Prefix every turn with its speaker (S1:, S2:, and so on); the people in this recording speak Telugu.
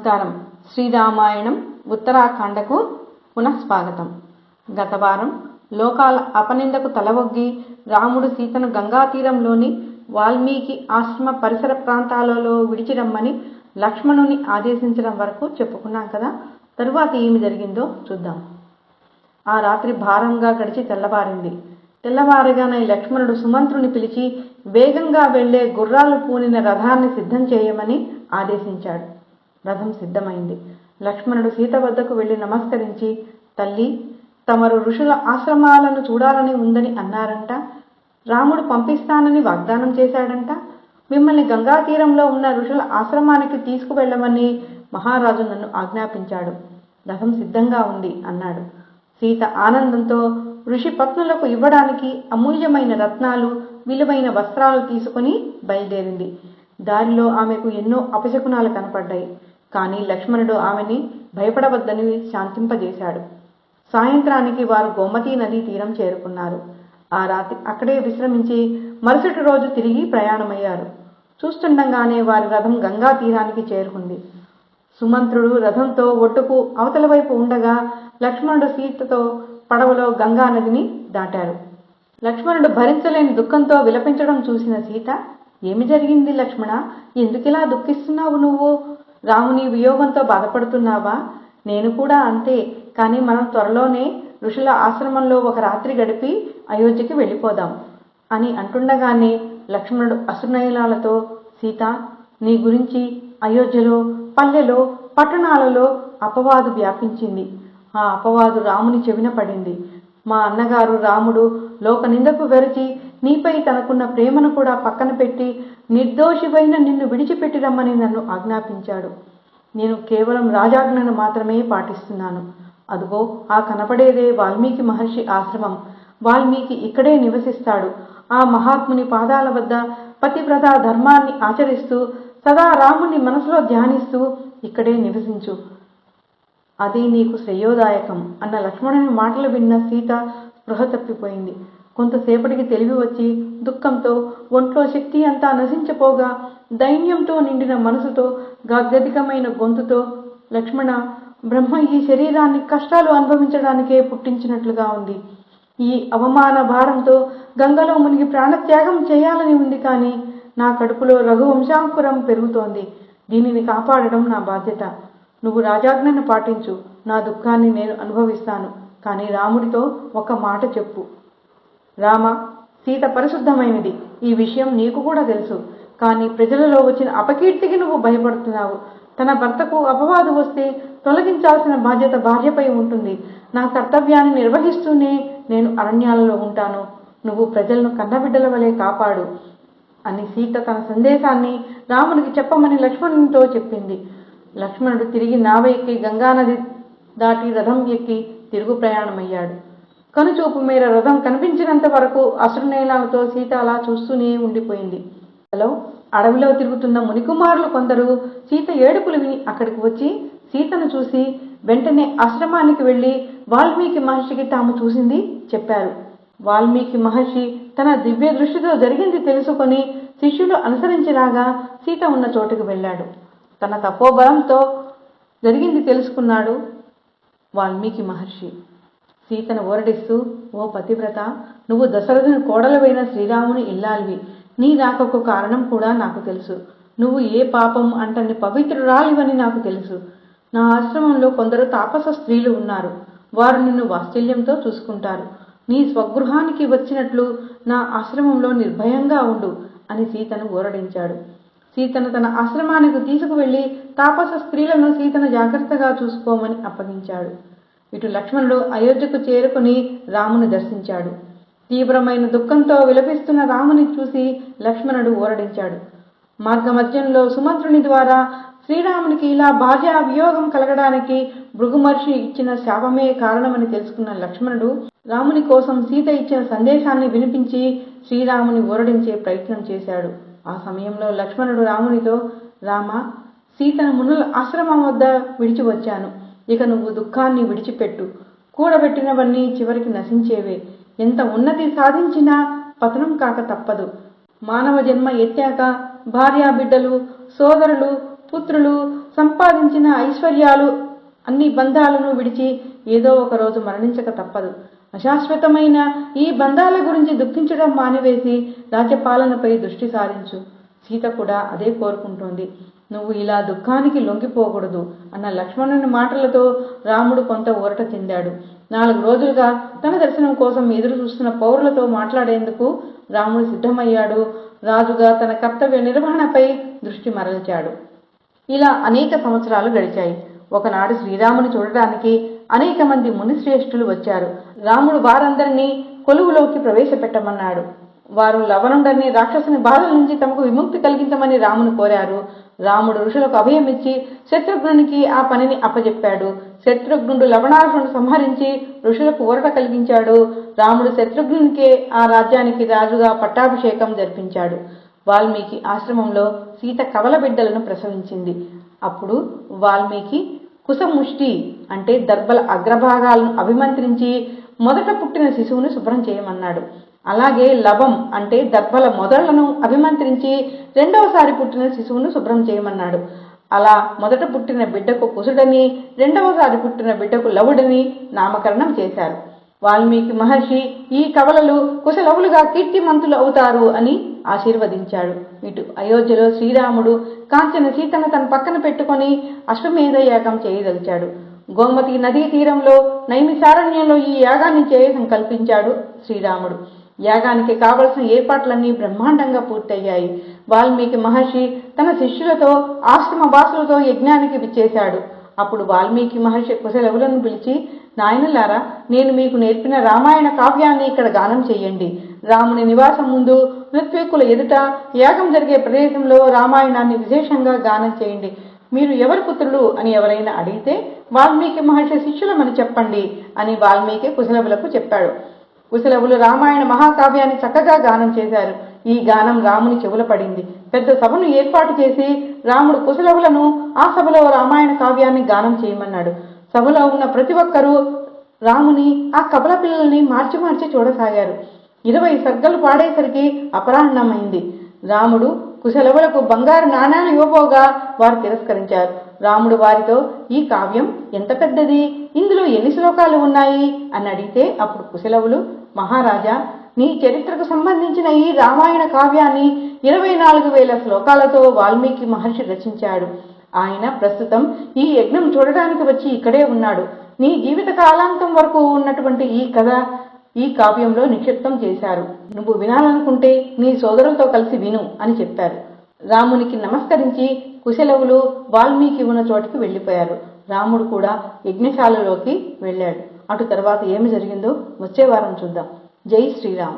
S1: నమస్కారం. శ్రీరామాయణం ఉత్తరాఖండకు పునఃస్వాగతం. గత వారం లోకాల అపనిందకు తలవొగ్గి రాముడు సీతను గంగా తీరంలోని వాల్మీకి ఆశ్రమ పరిసర ప్రాంతాలలో విడిచి రమ్మని లక్ష్మణుని ఆదేశించడం వరకు చెప్పుకున్నాం కదా తరువాత ఏమి జరిగిందో చూద్దాం. ఆ రాత్రి భారంగా గడిచి తెల్లవారింది. తెల్లవారగానే లక్ష్మణుడు సుమంత్రుని పిలిచి వేగంగా వెళ్ళే గుర్రాలు పూనిన రథాన్ని సిద్ధం చేయమని ఆదేశించాడు. రథం సిద్ధమైంది. లక్ష్మణుడు సీత వద్దకు వెళ్ళి నమస్కరించి తల్లి తమరు ఋషుల ఆశ్రమాలను చూడాలని ఉందని అన్నారంట. రాముడు పంపిస్తానని వాగ్దానం చేశాడంట. మిమ్మల్ని గంగా తీరంలో ఉన్న ఋషుల ఆశ్రమానికి తీసుకువెళ్ళమని మహారాజు నన్ను ఆజ్ఞాపించాడు. రథం సిద్ధంగా ఉంది అన్నాడు. సీత ఆనందంతో ఋషి పత్నులకు ఇవ్వడానికి అమూల్యమైన రత్నాలు విలువైన వస్త్రాలు తీసుకుని బయలుదేరింది. దారిలో ఆమెకు ఎన్నో అపశకునాలు కనపడ్డాయి. కానీ లక్ష్మణుడు ఆమెని భయపడవద్దని శాంతింపజేశాడు. సాయంత్రానికి వారు గోమతీ నదీ తీరం చేరుకున్నారు. ఆ రాత్రి అక్కడే విశ్రమించి మరుసటి రోజు తిరిగి ప్రయాణమయ్యారు. చూస్తుండగానే వారి రథం గంగా తీరానికి చేరుకుంది. సుమంత్రుడు రథంతో ఒడ్డుకు అవతల వైపు ఉండగా లక్ష్మణుడు సీతతో పడవలో గంగా నదిని దాటారు. లక్ష్మణుడు భరించలేని దుఃఖంతో విలపించడం చూసిన సీత ఏమి జరిగింది లక్ష్మణ? ఎందుకిలా దుఃఖిస్తున్నావు నువ్వు? రాముని వియోగంతో బాధపడుతున్నావా? నేను కూడా అంతే కానీ మనం త్వరలోనే ఋషుల ఆశ్రమంలో ఒక రాత్రి గడిపి అయోధ్యకి వెళ్ళిపోదాం అని అంటుండగానే లక్ష్మణుడు అసునయనాలతో సీత నీ గురించి అయోధ్యలో పల్లెలో పట్టణాలలో అపవాదు వ్యాపించింది. ఆ అపవాదు రాముని చెవిన పడింది. మా అన్నగారు రాముడు లోక నిందకు వెరచి నీపై తనకున్న ప్రేమను కూడా పక్కన పెట్టి నిర్దోషివైన నిన్ను విడిచిపెట్టి రమ్మని నన్ను ఆజ్ఞాపించాడు. నేను కేవలం రాజాజ్ఞను మాత్రమే పాటిస్తున్నాను. అదుగో ఆ కనపడేదే వాల్మీకి మహర్షి ఆశ్రమం. వాల్మీకి ఇక్కడే నివసిస్తాడు. ఆ మహాత్ముని పాదాల వద్ద పతివ్రత ధర్మాన్ని ఆచరిస్తూ సదా రాముని మనసులో ధ్యానిస్తూ ఇక్కడే నివసించు. అది నీకు శ్రేయోదాయకం అన్న లక్ష్మణుని మాటలు విన్న సీత స్పృహ తప్పిపోయింది. కొంతసేపటికి తెలివి వచ్చి దుఃఖంతో ఒంట్లో శక్తి అంతా నశించిపోగా దైన్యంతో నిండిన మనసుతో గాద్గదికమైన గొంతుతో లక్ష్మణ బ్రహ్మ ఈ శరీరాన్ని కష్టాలు అనుభవించడానికే పుట్టించినట్లుగా ఉంది. ఈ అవమాన భారంతో గంగలో మునిగి ప్రాణత్యాగం చేయాలని ఉంది కానీ నా కడుపులో రఘువంశాంకురం పెరుగుతోంది. దీనిని కాపాడడం నా బాధ్యత. నువ్వు రాజాజ్ఞను పాటించు. నా దుఃఖాన్ని నేను అనుభవిస్తాను. కానీ రాముడితో ఒక మాట చెప్పు. రామ సీత పరిశుద్ధమైనది. ఈ విషయం నీకు కూడా తెలుసు. కానీ ప్రజలలో వచ్చిన అపకీర్తికి నువ్వు భయపడుతున్నావు. తన భర్తకు అపవాదు వస్తే తొలగించాల్సిన బాధ్యత భార్యపై ఉంటుంది. నా కర్తవ్యాన్ని నిర్వహిస్తూనే నేను అరణ్యాలలో ఉంటాను. నువ్వు ప్రజలను కన్నబిడ్డల వలె కాపాడు. అని సీత తన సందేశాన్ని రామునికి చెప్పమని లక్ష్మణునితో చెప్పింది. లక్ష్మణుడు తిరిగి నావ ఎక్కి గంగానది దాటి రథం ఎక్కి తిరుగు ప్రయాణమయ్యాడు. కనుచూపు మేర రథం కనిపించినంత వరకు అసురునేలాలతో సీత అలా చూస్తూనే ఉండిపోయింది. హలో అడవిలో తిరుగుతున్న మునికుమారులు కొందరు సీత ఏడుపులు విని అక్కడికి వచ్చి సీతను చూసి వెంటనే ఆశ్రమానికి వెళ్ళి వాల్మీకి మహర్షికి తాము చూసింది చెప్పారు. వాల్మీకి మహర్షి తన దివ్య దృష్టితో జరిగింది తెలుసుకొని శిష్యులు అనుసరించిరాగా సీత ఉన్న చోటుకు వెళ్ళాడు. తన తపోబలంతో జరిగింది తెలుసుకున్నాడు వాల్మీకి మహర్షి. సీతను ఓరడిస్తూ ఓ పతివ్రత నువ్వు దశరథుని కోడలవైన శ్రీరాముని ఇల్లాలివి. నీ రాకకు కారణం కూడా నాకు తెలుసు. నువ్వు ఏ పాపం అంటని పవిత్రురాలివని నాకు తెలుసు. నా ఆశ్రమంలో కొందరు తాపస స్త్రీలు ఉన్నారు. వారు నిన్ను వాత్సల్యంతో చూసుకుంటారు. నీ స్వగృహానికి వచ్చినట్లు నా ఆశ్రమంలో నిర్భయంగా ఉండు అని సీతను ఊరడించాడు సీతను తన ఆశ్రమానికి తీసుకువెళ్ళి తాపస స్త్రీలను సీతను జాగ్రత్తగా చూసుకోమని అప్పగించాడు. ఇటు లక్ష్మణుడు అయోధ్యకు చేరుకుని రాముని దర్శించాడు. తీవ్రమైన దుఃఖంతో విలపిస్తున్న రాముని చూసి లక్ష్మణుడు ఊరడించాడు మార్గమధ్యంలో సుమంత్రుని ద్వారా శ్రీరామునికి ఇలా భార్య వియోగం కలగడానికి భృగుమర్షి ఇచ్చిన శాపమే కారణమని తెలుసుకున్న లక్ష్మణుడు రాముని కోసం సీత ఇచ్చిన సందేశాన్ని వినిపించి శ్రీరాముని ఊరడించే ప్రయత్నం చేశాడు. ఆ సమయంలో లక్ష్మణుడు రామునితో రామ సీతను మునుల ఆశ్రమం వద్ద విడిచి వచ్చాను. ఇక నువ్వు దుఃఖాన్ని విడిచిపెట్టు. కూడబెట్టినవన్నీ చివరికి నశించేవే. ఎంత ఉన్నతి సాధించినా పతనం కాక తప్పదు. మానవ జన్మ ఎత్తాక భార్యా బిడ్డలు సోదరులు పుత్రులు సంపాదించిన ఐశ్వర్యాలు అన్ని బంధాలను విడిచి ఏదో ఒక రోజు మరణించక తప్పదు. అశాశ్వతమైన ఈ బంధాల గురించి దుఃఖించడం మానివేసి రాజ్యపాలనపై దృష్టి సారించు. సీత కూడా అదే కోరుకుంటోంది. నువ్వు ఇలా దుఃఖానికి లొంగిపోకూడదు అన్న లక్ష్మణుని మాటలతో రాముడు కొంత ఊరట చెందాడు. నాలుగు రోజులుగా తన దర్శనం కోసం ఎదురు చూస్తున్న పౌరులతో మాట్లాడేందుకు రాముడు సిద్ధమయ్యాడు. రాజుగా తన కర్తవ్య నిర్వహణపై దృష్టి మరల్చాడు. ఇలా అనేక సంవత్సరాలు గడిచాయి. ఒకనాడు శ్రీరాముని చూడటానికి అనేక మంది మునిశ్రేష్ఠులు వచ్చారు. రాముడు వారందరినీ కొలువులోకి ప్రవేశపెట్టమన్నాడు. వారు లవణుండని రాక్షసుని బాధల నుంచి తమకు విముక్తి కలిగించమని రామును కోరారు. రాముడు ఋషులకు అభయం ఇచ్చి శత్రుఘ్నునికి ఆ పనిని అప్పజెప్పాడు. శత్రుఘ్నుడు లవణాసును సంహరించి ఋషులకు ఊరట కలిగించాడు. రాముడు శత్రుఘ్నునికే ఆ రాజ్యానికి రాజుగా పట్టాభిషేకం జరిపించాడు. వాల్మీకి ఆశ్రమంలో సీత కవల బిడ్డలను ప్రసవించింది. అప్పుడు వాల్మీకి కుసముష్టి అంటే దర్భల అగ్రభాగాలను అభిమంత్రించి మొదట పుట్టిన శిశువును శుభ్రం చేయమన్నాడు. అలాగే లవం అంటే దర్భల మొదళ్ళను అభిమంత్రించి రెండవసారి పుట్టిన శిశువును శుభ్రం చేయమన్నాడు. అలా మొదట పుట్టిన బిడ్డకు కుసుడని రెండవసారి పుట్టిన బిడ్డకు లవుడని నామకరణం చేశారు. వాల్మీకి మహర్షి ఈ కవలలు కుశలవులుగా కీర్తిమంతులు అవుతారు అని ఆశీర్వదించాడు. ఇటు అయోధ్యలో శ్రీరాముడు కాంచన సీతను తన పక్కన పెట్టుకొని అశ్వమేధ యాగం చేయదలిచాడు. గోమతి నదీ తీరంలో నైమిసారణ్యంలో ఈ యాగాన్ని చేయ సంకల్పించాడు శ్రీరాముడు. యాగానికి కావలసిన ఏర్పాట్లన్నీ బ్రహ్మాండంగా పూర్తయ్యాయి. వాల్మీకి మహర్షి తన శిష్యులతో ఆశ్రమ వాసులతో యజ్ఞానికి విచ్చేశాడు. అప్పుడు వాల్మీకి మహర్షి కుశలవులను పిలిచి నాయనలారా నేను మీకు నేర్పిన రామాయణ కావ్యాన్ని ఇక్కడ గానం చేయండి. రాముని నివాసం ముందు ఋత్విక్కుల ఎదుట యాగం జరిగే ప్రదేశంలో రామాయణాన్ని విశేషంగా గానం చేయండి. మీరు ఎవరి పుత్రులు అని ఎవరైనా అడిగితే వాల్మీకి మహర్షి శిష్యులమని చెప్పండి అని వాల్మీకి కుశలవులకు చెప్పాడు. కుశలవులు రామాయణ మహాకావ్యాన్ని చక్కగా గానం చేశారు. ఈ గానం రాముని చెవుల పడింది. పెద్ద సభను ఏర్పాటు చేసి రాముడు కుశలవులను ఆ సభలో రామాయణ కావ్యాన్ని గానం చేయమన్నాడు. సభలో ఉన్న ప్రతి ఒక్కరూ రాముని ఆ కపల పిల్లల్ని మార్చి మార్చి చూడసాగారు. ఇరవై సర్గలు పాడేసరికి అపరాహ్నమైంది. రాముడు కుశలవులకు బంగారు నాణాలు ఇవ్వబోగా వారు తిరస్కరించారు. రాముడు వారితో ఈ కావ్యం ఎంత పెద్దది? ఇందులో ఎన్ని శ్లోకాలు ఉన్నాయి? అని అడిగితే అప్పుడు కుశలవులు మహారాజా నీ చరిత్రకు సంబంధించిన ఈ రామాయణ కావ్యాన్ని ఇరవై నాలుగు వేల శ్లోకాలతో వాల్మీకి మహర్షి రచించాడు. ఆయన ప్రస్తుతం ఈ యజ్ఞం చూడడానికి వచ్చి ఇక్కడే ఉన్నాడు. నీ జీవిత కాలాంతం వరకు ఉన్నటువంటి ఈ కథ ఈ కావ్యంలో నిక్షిప్తం చేశారు. నువ్వు వినాలనుకుంటే నీ సోదరులతో కలిసి విను అని చెప్పారు. రామునికి నమస్కరించి కుశలవులు వాల్మీకి ఉన్న చోటికి వెళ్ళిపోయారు. రాముడు కూడా యజ్ఞశాలలోకి వెళ్ళాడు. అటు తర్వాత ఏమి జరిగిందో వచ్చే వారం చూద్దాం. जय श्री राम